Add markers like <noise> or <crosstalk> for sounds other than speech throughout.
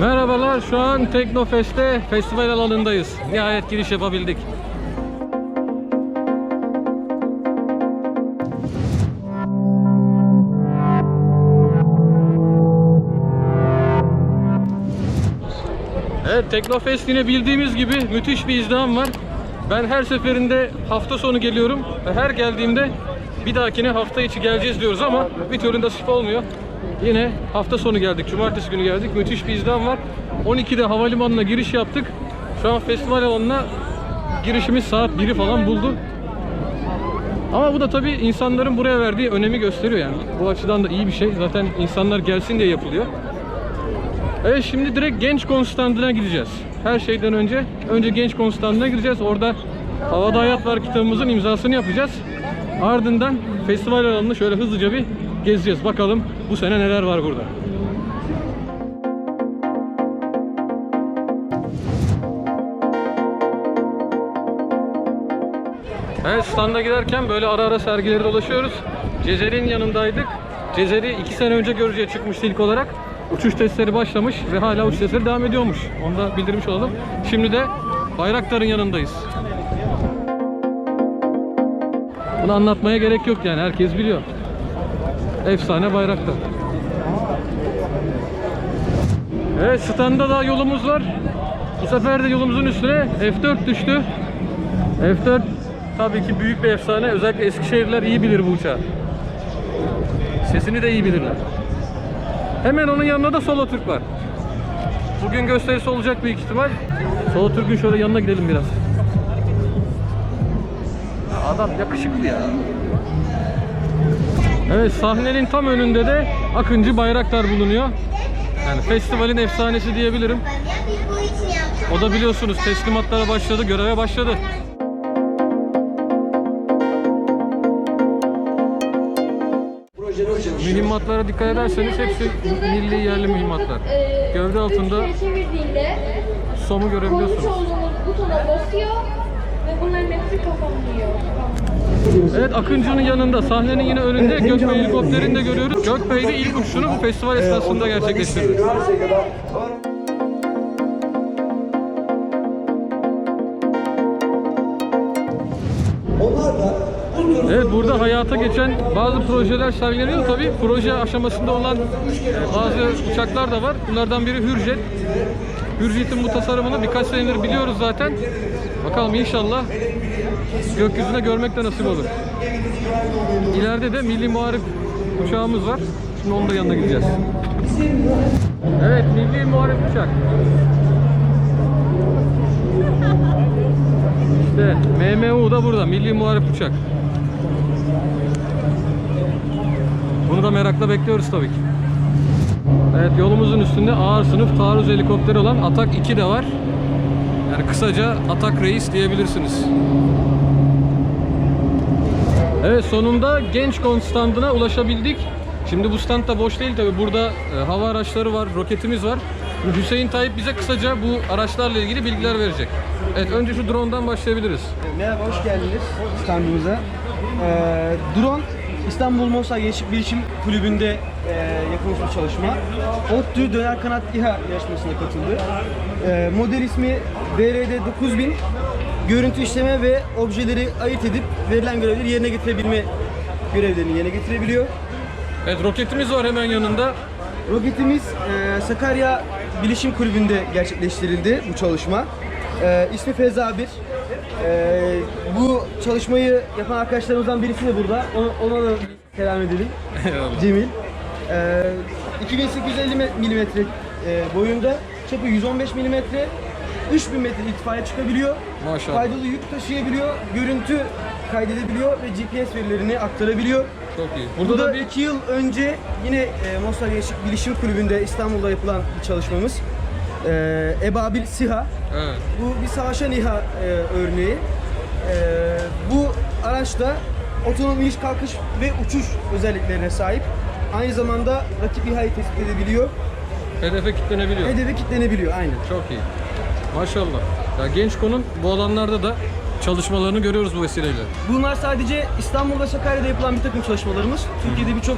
Merhabalar, şu an Teknofest'te festival alanındayız. Nihayet giriş yapabildik. Evet, Teknofest yine bildiğimiz gibi müthiş bir izdiham var. Ben her seferinde hafta sonu geliyorum ve her geldiğimde bir dahakine hafta içi geleceğiz diyoruz ama bir türlü nasip olmuyor. Yine hafta sonu geldik, cumartesi günü geldik. Müthiş bir izdiham var. 12'de havalimanına giriş yaptık. Şu an festival alanına girişimiz saat 1'i falan buldu. Ama bu da tabii insanların buraya verdiği önemi gösteriyor yani. Bu açıdan da iyi bir şey. Zaten insanlar gelsin diye yapılıyor. Evet şimdi direkt genç konstantına gideceğiz. Her şeyden önce önce genç konstantına gideceğiz. Orada Havada Hayat Var kitabımızın imzasını yapacağız. Ardından festival alanını şöyle hızlıca bir gezeceğiz. Bakalım bu sene neler var burada. Evet standa giderken böyle ara ara sergileri dolaşıyoruz. Cezer'in yanındaydık. Cezer'i iki sene önce görücüye çıkmıştı ilk olarak. Uçuş testleri başlamış ve hala uçuş testleri devam ediyormuş. Onu da bildirmiş olalım. Şimdi de Bayraktar'ın yanındayız. Bunu anlatmaya gerek yok yani herkes biliyor. Efsane Bayraktar. Evet standa da yolumuz var. Bu sefer de yolumuzun üstüne F4 düştü. F4 tabii ki büyük bir efsane. Özellikle Eskişehirliler iyi bilir bu uçağı. Sesini de iyi bilirler. Hemen onun yanında da Solo Türk var. Bugün gösterisi olacak büyük ihtimal. Solo Türk'ün şöyle yanına gidelim biraz. Adam yakışıklı ya. Evet sahnenin tam önünde de Akıncı Bayraktar bulunuyor. Yani festivalin efsanesi diyebilirim. O da biliyorsunuz teslimatlara başladı, göreve başladı. Mühimmatlara dikkat ederseniz hepsi milli yerli mühimmatlar. Gövde altında somu görebiliyorsunuz. butona basıyor ve bunların hepsi kapanıyor. Evet Akıncı'nın yanında sahnenin yine önünde Gökbey helikopterini de görüyoruz. Gökbey de ilk uçuşunu bu festival esnasında gerçekleştirdi. Evet burada hayata geçen bazı projeler sergileniyor. Tabii proje aşamasında olan bazı uçaklar da var. Bunlardan biri Hürjet. Hürjet'in bu tasarımını birkaç senedir biliyoruz zaten. Bakalım inşallah gökyüzüne görmek de nasip olur. İleride de Milli Muharip uçağımız var. Şimdi onun da yanına gideceğiz. Evet Milli Muharip uçak. İşte MMU da burada. Milli Muharip uçak. Bunu da merakla bekliyoruz tabii ki. Evet yolumuzun üstünde ağır sınıf taarruz helikopteri olan Atak 2 de var. Yani kısaca Atak Reis diyebilirsiniz. Evet sonunda genç konstantına ulaşabildik. Şimdi bu stand da boş değil tabi. Burada e, hava araçları var, roketimiz var. Hüseyin Tayyip bize kısaca bu araçlarla ilgili bilgiler verecek. Evet önce şu drone'dan başlayabiliriz. Merhaba, hoş geldiniz standımıza. Ee, drone İstanbul Mosa Gençlik Bilişim Kulübü'nde yapılmış bir çalışma. ODTÜ Döner Kanat İHA yarışmasına katıldı. Ee, model ismi DRD 9000. Görüntü işleme ve objeleri ayırt edip verilen görevleri yerine getirebilme görevlerini yerine getirebiliyor. Evet roketimiz var hemen yanında. Roketimiz e, Sakarya Bilişim Kulübü'nde gerçekleştirildi bu çalışma. E, ismi Feza 1. E, bu çalışmayı yapan arkadaşlarımızdan birisi de burada. Ona, ona da selam edelim. Eyvallah. Cemil. E, 2850 mm e, boyunda, çapı 115 mm, 3000 metre irtifaya çıkabiliyor. Maşallah. Faydalı yük taşıyabiliyor, görüntü kaydedebiliyor ve GPS verilerini aktarabiliyor. Çok iyi. Burada Burada da da bir iki yıl önce yine e, Mostar Gençlik Bilişim Kulübü'nde İstanbul'da yapılan bir çalışmamız. E, Ebabil SİHA. evet. Bu bir savaşan İHA e, örneği. E, bu araçta otonom iniş kalkış ve uçuş özelliklerine sahip. Aynı zamanda rakip İHA'yı tespit edebiliyor. hedefe kilitlenebiliyor. Hedefe kilitlenebiliyor aynen. Çok iyi. Maşallah. Ya Gençko'nun bu alanlarda da çalışmalarını görüyoruz bu vesileyle. Bunlar sadece İstanbul ve Sakarya'da yapılan bir takım çalışmalarımız. Türkiye'de birçok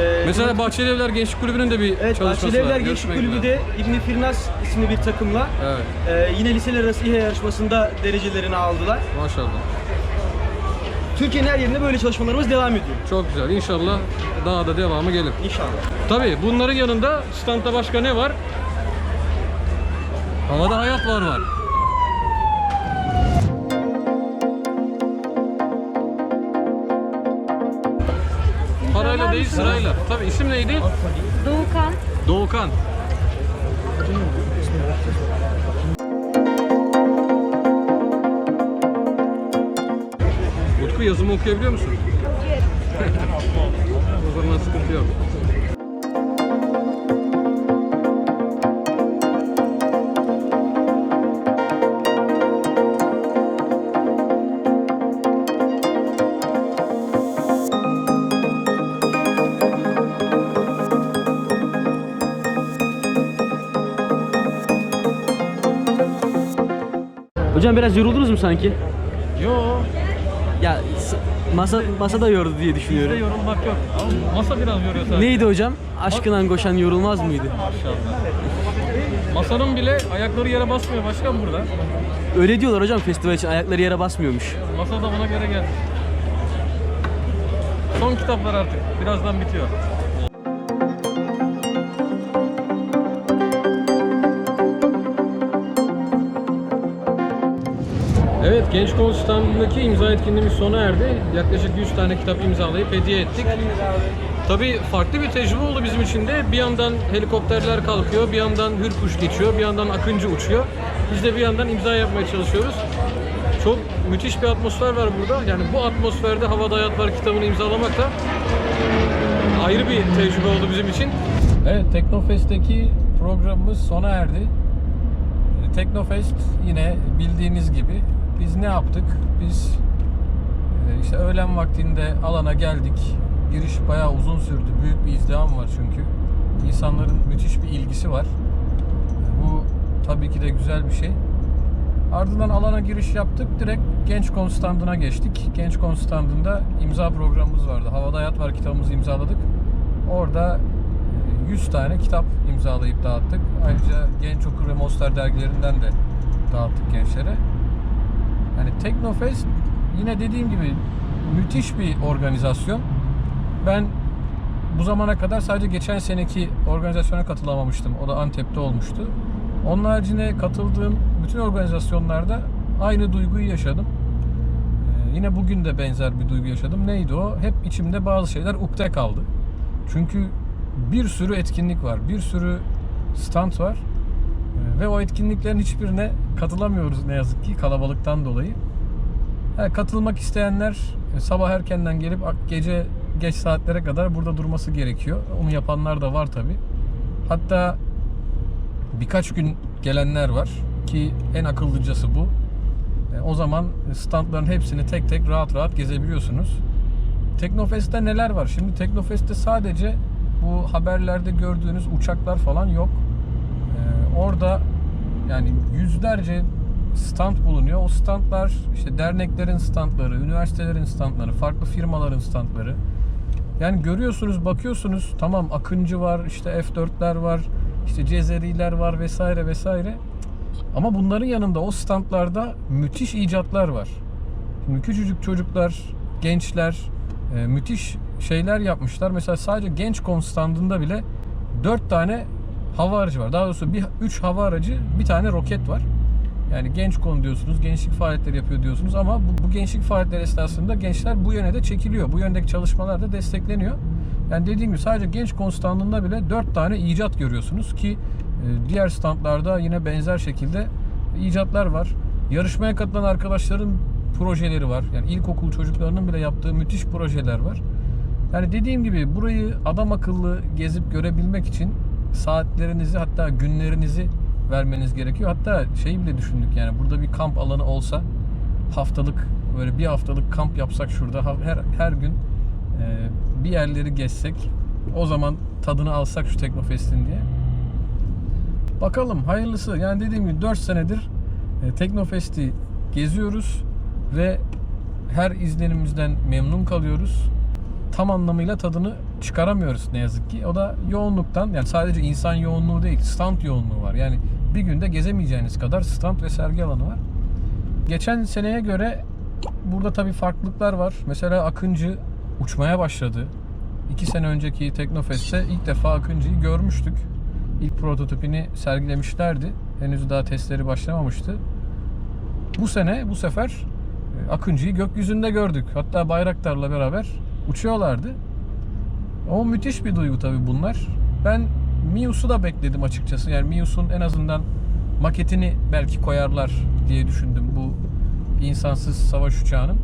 e, Mesela Bahçeli Evler Gençlik Kulübü'nün de bir Evet, çalışması Bahçeli var. Evler Gençlik Görüşmek Kulübü de İbni Firnas isimli bir takımla Evet, e, yine liseler arası İHA yarışmasında derecelerini aldılar. maşallah. Türkiye'nin her yerinde böyle çalışmalarımız devam ediyor. Çok güzel. İnşallah daha da devamı gelir. İnşallah. Tabii bunların yanında standta başka ne var? Havada hayat var var. Parayla değil sırayla. Tabii isim neydi? Doğukan. Doğukan. Utku yazımı okuyabiliyor musun? <laughs> o zaman sıkıntı yok. Hocam biraz yoruldunuz mu sanki? Yo, Ya masa masada yordu diye bizde düşünüyorum. yorulmak yok. Ama masa biraz yoruyor sadece. Neydi hocam? Aşkından koşan yorulmaz mıydı? Maşallah. Masanın bile ayakları yere basmıyor başkan burada. Öyle diyorlar hocam festival için ayakları yere basmıyormuş. Masa da buna göre geldi. Son kitaplar artık. Birazdan bitiyor. Genç Konstantin'deki imza etkinliğimiz sona erdi. Yaklaşık 100 tane kitap imzalayıp hediye ettik. Tabii farklı bir tecrübe oldu bizim için de. Bir yandan helikopterler kalkıyor, bir yandan hürkuş geçiyor, bir yandan akıncı uçuyor. Biz de bir yandan imza yapmaya çalışıyoruz. Çok müthiş bir atmosfer var burada. Yani bu atmosferde Havada Hayat Var kitabını imzalamak da ayrı bir tecrübe oldu bizim için. Evet, Teknofest'teki programımız sona erdi. Teknofest yine bildiğiniz gibi biz ne yaptık? Biz e, işte öğlen vaktinde alana geldik. Giriş bayağı uzun sürdü. Büyük bir izdiham var çünkü. İnsanların müthiş bir ilgisi var. Bu tabii ki de güzel bir şey. Ardından alana giriş yaptık. Direkt Genç Konstantın'a geçtik. Genç Konstantın'da imza programımız vardı. Havada Hayat Var kitabımızı imzaladık. Orada e, 100 tane kitap imzalayıp dağıttık. Ayrıca Genç Okur ve Monster dergilerinden de dağıttık gençlere. Yani Teknofest yine dediğim gibi müthiş bir organizasyon. Ben bu zamana kadar sadece geçen seneki organizasyona katılamamıştım. O da Antep'te olmuştu. Onun haricinde katıldığım bütün organizasyonlarda aynı duyguyu yaşadım. Ee, yine bugün de benzer bir duygu yaşadım. Neydi o? Hep içimde bazı şeyler ukde kaldı. Çünkü bir sürü etkinlik var, bir sürü stand var. Ee, Ve o etkinliklerin hiçbirine katılamıyoruz ne yazık ki kalabalıktan dolayı. Ha, katılmak isteyenler e, sabah erkenden gelip gece geç saatlere kadar burada durması gerekiyor. Onu yapanlar da var tabi. Hatta birkaç gün gelenler var ki en akıllıcası bu. E, O zaman standların hepsini tek tek rahat rahat gezebiliyorsunuz. Teknofest'te neler var? Şimdi Teknofest'te sadece bu haberlerde gördüğünüz uçaklar falan yok. Ee, orada yani yüzlerce stand bulunuyor. O standlar işte derneklerin standları, üniversitelerin standları, farklı firmaların standları. Yani görüyorsunuz, bakıyorsunuz tamam Akıncı var, işte F4'ler var, işte Cezeriler var vesaire vesaire. Ama bunların yanında o standlarda müthiş icatlar var. Şimdi küçücük çocuklar, gençler e, müthiş şeyler yapmışlar. Mesela sadece genç konstandında bile 4 tane hava aracı var. Daha doğrusu bir 3 hava aracı, bir tane roket var. Yani genç konu diyorsunuz, gençlik faaliyetleri yapıyor diyorsunuz ama bu, bu gençlik faaliyetleri esnasında gençler bu yöne de çekiliyor. Bu yöndeki çalışmalar da destekleniyor. Yani dediğim gibi sadece genç konstandında bile 4 tane icat görüyorsunuz ki e, diğer standlarda yine benzer şekilde icatlar var. Yarışmaya katılan arkadaşların projeleri var. Yani ilkokul çocuklarının bile yaptığı müthiş projeler var. Yani dediğim gibi burayı adam akıllı gezip görebilmek için saatlerinizi hatta günlerinizi vermeniz gerekiyor. Hatta şey bile düşündük yani burada bir kamp alanı olsa haftalık böyle bir haftalık kamp yapsak şurada her her gün e, bir yerleri gezsek o zaman tadını alsak şu Teknofest'in diye. Bakalım hayırlısı. Yani dediğim gibi 4 senedir e, Teknofest'i geziyoruz ve her izlenimimizden memnun kalıyoruz. Tam anlamıyla tadını çıkaramıyoruz ne yazık ki. O da yoğunluktan yani sadece insan yoğunluğu değil stand yoğunluğu var. Yani bir günde gezemeyeceğiniz kadar stand ve sergi alanı var. Geçen seneye göre burada tabii farklılıklar var. Mesela Akıncı uçmaya başladı. İki sene önceki Teknofest'te ilk defa Akıncı'yı görmüştük. İlk prototipini sergilemişlerdi. Henüz daha testleri başlamamıştı. Bu sene bu sefer e, Akıncı'yı gökyüzünde gördük. Hatta Bayraktar'la beraber uçuyorlardı. O müthiş bir duygu tabii bunlar. Ben Mius'u da bekledim açıkçası. Yani Mius'un en azından maketini belki koyarlar diye düşündüm bu insansız savaş uçağının.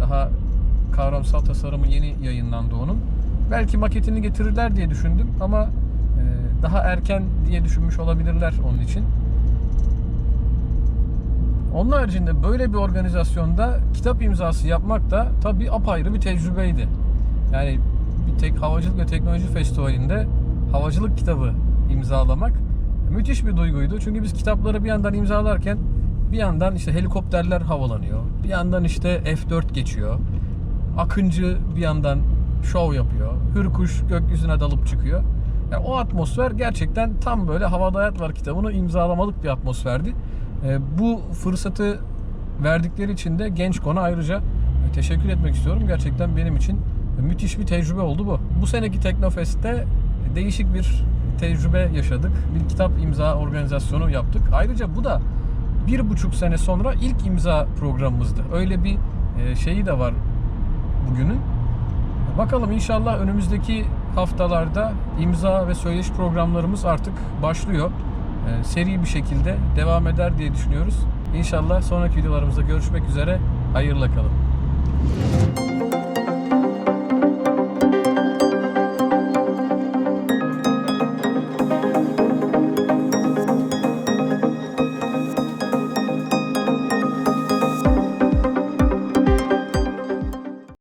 Daha kavramsal tasarımı yeni yayınlandı onun. Belki maketini getirirler diye düşündüm ama e, daha erken diye düşünmüş olabilirler onun için. Onun haricinde böyle bir organizasyonda kitap imzası yapmak da tabii apayrı bir tecrübeydi. Yani tek havacılık ve teknoloji festivalinde havacılık kitabı imzalamak müthiş bir duyguydu. Çünkü biz kitapları bir yandan imzalarken bir yandan işte helikopterler havalanıyor. Bir yandan işte F4 geçiyor. Akıncı bir yandan şov yapıyor. Hürkuş gökyüzüne dalıp çıkıyor. Yani o atmosfer gerçekten tam böyle Havada Hayat Var kitabını imzalamalık bir atmosferdi. Ee, bu fırsatı verdikleri için de Genç.com'a ayrıca teşekkür etmek istiyorum. Gerçekten benim için müthiş bir tecrübe oldu bu. Bu seneki Teknofest'te değişik bir tecrübe yaşadık. Bir kitap imza organizasyonu yaptık. Ayrıca bu da bir buçuk sene sonra ilk imza programımızdı. Öyle bir e, şeyi de var bugünün. Bakalım inşallah önümüzdeki haftalarda imza ve söyleşi programlarımız artık başlıyor. Ee, seri bir şekilde devam eder diye düşünüyoruz. İnşallah sonraki videolarımızda görüşmek üzere. Hayırla kalın.